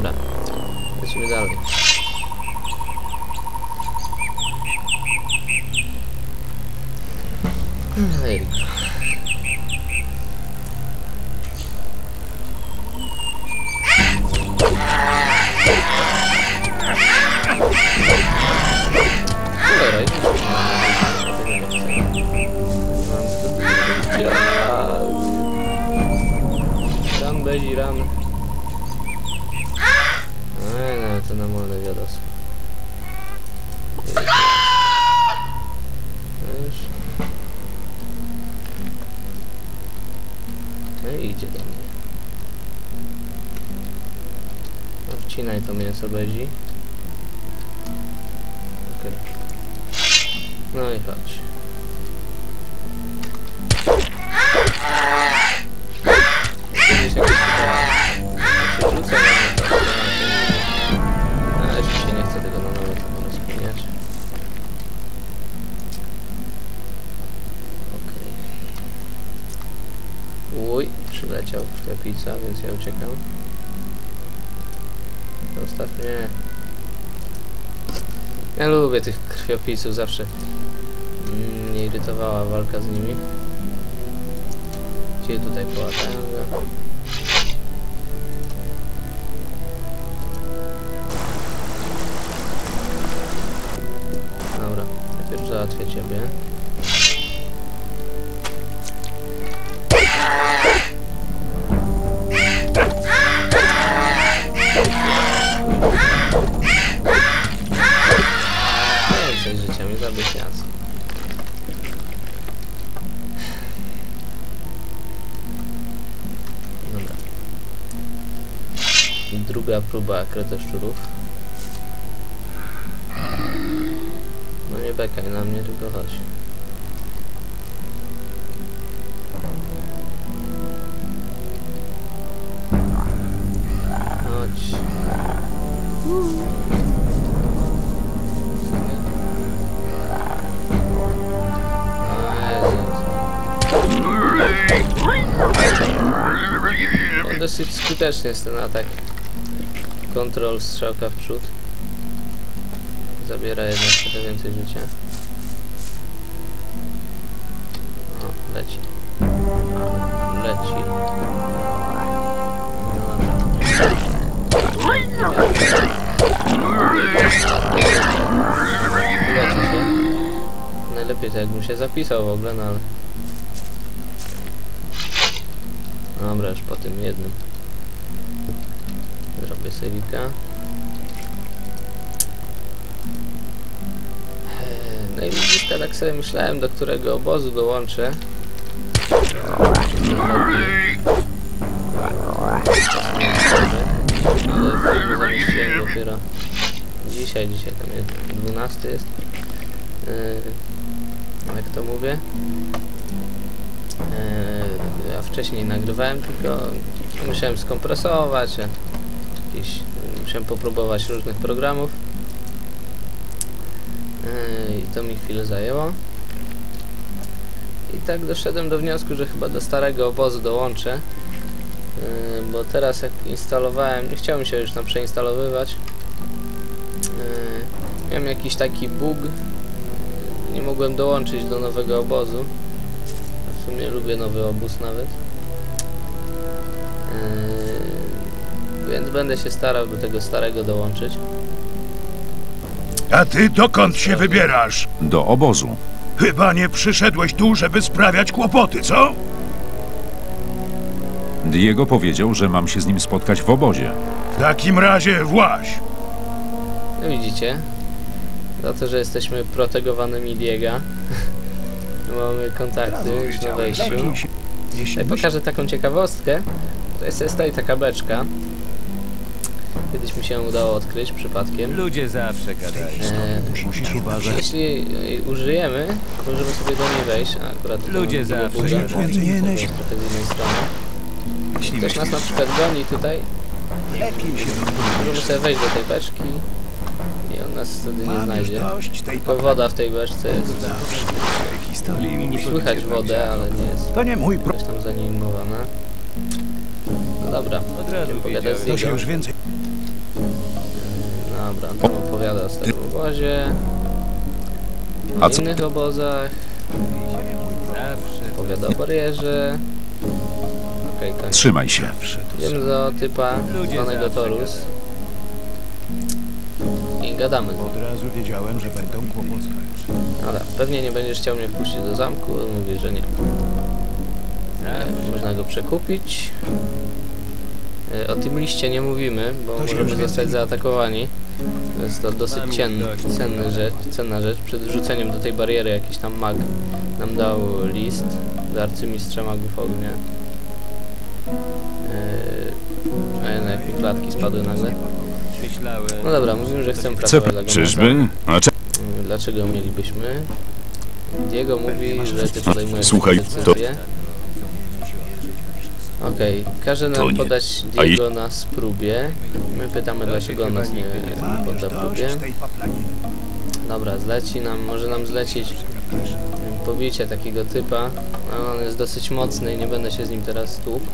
Dobra, lecimy dalej. Ej. No i idzie do mnie. Wcinaj to mięso bezi. Okej. No i chodź. Więc ja uciekam. Zostaw mnie. Ja lubię tych krwiopisów, zawsze mnie irytowała walka z nimi. Gdzie tutaj połatają go? Dobra, najpierw załatwię ciebie. Druga próba kretoszczurów. No nie bekaj na mnie, tylko chodź. Chodź. On dosyć skuteczny jest ten atak. Kontrol strzałka w przód. Zabiera jednak trochę więcej życia. O, leci. Leci. No dobra. Leci się. Najlepiej to jakbym się zapisał w ogóle, no ale... Dobra, już po tym jednym. Sejwika. Eee, No i widzisz, tak sobie myślałem, do którego obozu dołączę. Ale zamieściłem dopiero dzisiaj, dzisiaj tam jest 12 jest. Eee, jak to mówię? Eee, ja wcześniej nagrywałem, tylko musiałem skompresować, a jakieś, musiałem popróbować różnych programów Eee, i to mi chwilę zajęło. I tak doszedłem do wniosku, że chyba do starego obozu dołączę, Eee, bo teraz jak instalowałem, nie chciałem się już tam przeinstalowywać, Eee, miałem jakiś taki bug, nie mogłem dołączyć do nowego obozu. W sumie lubię nowy obóz nawet. Więc będę się starał do tego starego dołączyć. A ty dokąd się wybierasz? Do obozu. Chyba nie przyszedłeś tu, żeby sprawiać kłopoty, co? Diego powiedział, że mam się z nim spotkać w obozie. W takim razie właź. No widzicie, za to, że jesteśmy protegowanymi Diega, mamy kontakty już na wejściu. Tutaj pokażę taką ciekawostkę. To jest, jest tutaj taka beczka. Kiedyś mi się udało odkryć przypadkiem. Ludzie zawsze gadają. Eee, Musisz uważać. jeśli jej użyjemy, to możemy sobie do niej wejść. A akurat Ludzie zawsze że powinieneś. strony. Ktoś nas na przykład goni tutaj, możemy sobie wejść do tej beczki i on nas wtedy nie znajdzie. Tylko woda w tej beczce jest. Słychać wodę, ale nie jest To nie mój jakaś tam zanimowana. No dobra, Od razu pogadać z wiedziałem. Dobra, tam opowiada o starym obozie, o A innych obozach, opowiada o barierze. Okej, koniec. Trzymaj się. Idziemy do typa zwanego Torus i gadamy. Od razu wiedziałem, że będą kłopoty. Ale pewnie nie będziesz chciał mnie wpuścić do zamku, mówi, że nie. Można go przekupić. E, o tym liście nie mówimy, bo możemy zostać zaatakowani. Jest to dosyć cien, cenny rzecz, cenna rzecz. Przed rzuceniem do tej bariery jakiś tam mag nam dał list do arcymistrza magów ognia. Eee, a jak mi klatki spadły nagle. No dobra, mówimy, że chcemy Chcę... pracować. Czyżby? A. Mm, Dlaczego mielibyśmy? Diego mówi, że ty podejmujesz Słuchaj, decyzję. to- Okej, każe nam To nie- podać a Diego na spróbie. My pytamy, dlaczego on nas nie podda próbie. Dobra, zleci nam, może nam zlecić mm, pobicie takiego typa. No, on jest dosyć mocny i nie będę się z nim teraz tłukł.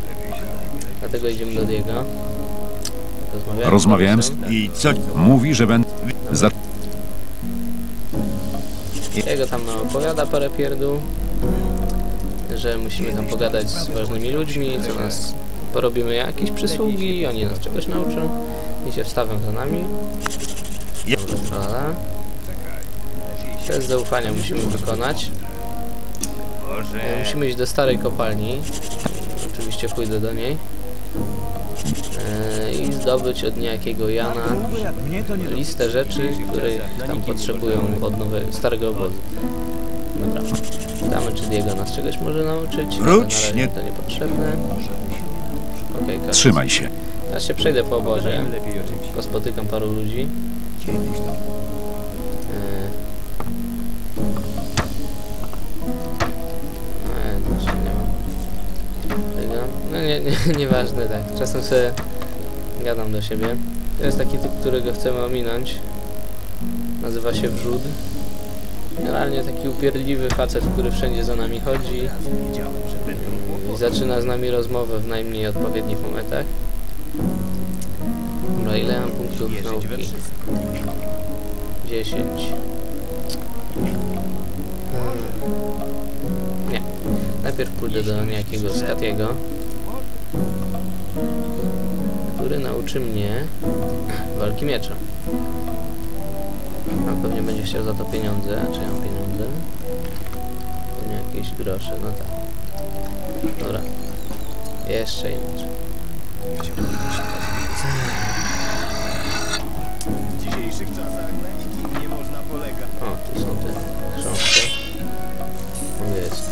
Dlatego idziemy do Diego. Rozmawiałem, Rozmawiałem z-. I co? Mówi, że będę... Za... Jego tam nam opowiada parę pierdół, że musimy tam pogadać z ważnymi ludźmi, co nas porobimy jakieś przysługi, oni nas czegoś nauczą i się wstawią za nami. Dobra. Test zaufania musimy wykonać. E, Musimy iść do starej kopalni. Oczywiście pójdę do niej. E, I zdobyć od niejakiego Jana listę rzeczy, których tam potrzebują od nowego, starego obozu. Dobra. Pytamy, czy Diego nas czegoś może nauczyć. Wróć, nie- to niepotrzebne. Okay, Trzymaj się. Ja się przejdę po obozie. Tylko spotykam paru ludzi. Eee, znaczy nie mam tego. No nie, nie, nieważne, tak. Czasem sobie gadam do siebie. To jest taki typ, którego chcemy ominąć. Nazywa się Wrzód. Generalnie taki upierdliwy facet, który wszędzie za nami chodzi i zaczyna z nami rozmowę w najmniej odpowiednich momentach. Dobra, ile mam punktów nauki? 10. Hmm. Nie. Najpierw pójdę do niejakiego Skatiego, który nauczy mnie walki miecza. A pewnie będzie chciał za to pieniądze. A czy ja mam pieniądze? To nie jakieś grosze, no tak. Dobra. Jeszcze inaczej. W dzisiejszych czasach na nikim nie można polegać. O, tu są te? Tu jest,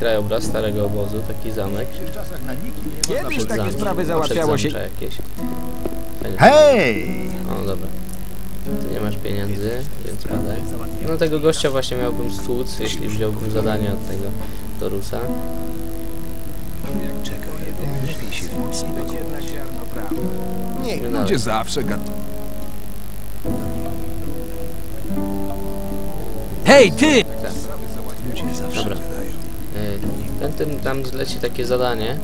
krajobraz starego obozu, taki zamek. Kiedyś takie sprawy załatwiało się... jakieś. Hej! O, dobra. Ty nie masz pieniędzy, więc padaj. No tego gościa właśnie miałbym stłuc, jeśli wziąłbym zadanie od tego Torusa. Niech Ludzie ludzie zawsze gad... Hej, ty! Dobra. Y, Ten, ten tam zleci takie zadanie.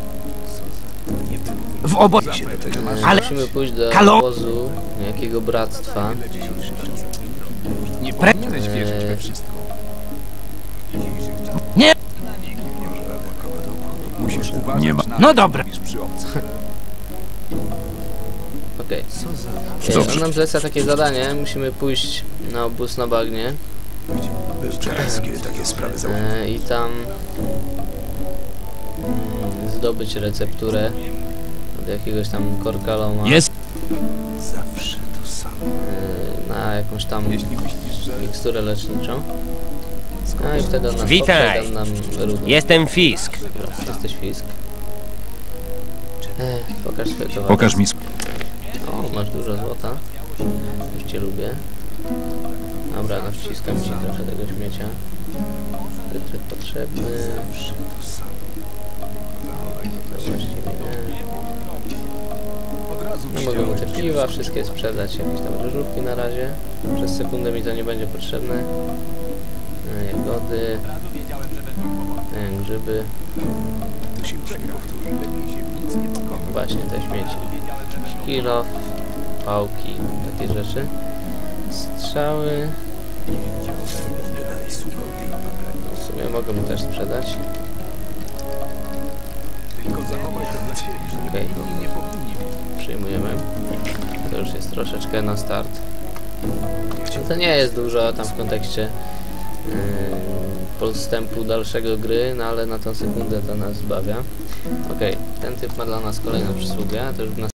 W obozie. Y, Ale- Musimy pójść do Halo? obozu jakiego bractwa. Nie pre... Y, Nie! Musisz uważać Nie ma-. No dobra. Okej. Y, Dobrze. On nam zleca takie zadanie. Musimy pójść na obóz na bagnie. Kiedy takie sprawy E, i tam mm, zdobyć recepturę od jakiegoś tam korkaloma Jest. Zawsze to samo. e, na jakąś tam Jeśli myślisz, że... miksturę leczniczą. No i wtedy Witaj. nam. Jestem Fisk. Jesteś fisk. E, pokaż swoje towary. Pokaż mi... O, masz dużo złota. Już cię lubię. Dobra, no wciskam ci trochę tego śmiecia. Wytryk potrzebny. To właściwie nie. No mogę mu te piwa, wszystkie sprzedać, jakieś tam ryżówki na razie. Przez sekundę mi to nie będzie potrzebne. E, Jagody. E, Grzyby. Właśnie te śmieci. Kilo, pałki, takie rzeczy. Strzały. W sumie mogę mu też sprzedać. Okej. Przyjmujemy. To już jest troszeczkę na start. To nie jest dużo tam w kontekście yy, postępu dalszego gry, no ale na tą sekundę to nas zbawia. Okej, ten typ ma dla nas kolejną przysługę, to już w